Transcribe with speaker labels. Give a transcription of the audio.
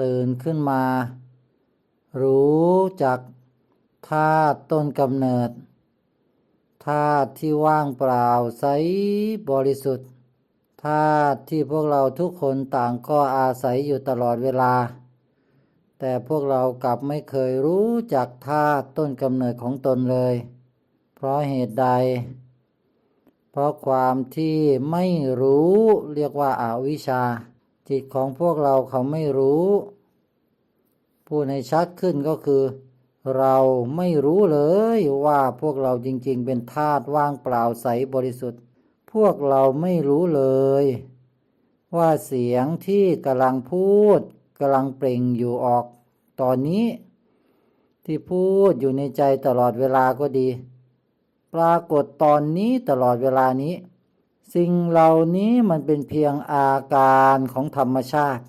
Speaker 1: ตื่นขึ้นมา รู้จักธาตุต้นกำเนิดธาตุที่ว่างเปล่าใสบริสุทธิ์ธาตุที่พวกเราทุกคนต่างก็อาศัยอยู่ตลอดเวลา แต่พวกเรากลับไม่เคยรู้จักธาตุต้นกำเนิดของตนเลย เพราะเหตุใด เพราะความที่ไม่รู้เรียกว่าอาวิชชา จิตของพวกเราเขาไม่รู้พูดให้ชัดขึ้นก็คือ เราไม่รู้เลยว่าพวกเราจริงๆ เป็นธาตุว่างเปล่าใสบริสุทธิ์ พวกเราไม่รู้เลย ว่าเสียงที่กำลังพูดกำลังเปล่งอยู่ออกตอนนี้ ที่พูดอยู่ในใจตลอดเวลาก็ดี ปรากฏตอนนี้ตลอดเวลานี้ สิ่งเหล่านี้มันเป็นเพียงอาการของธรรมชาติ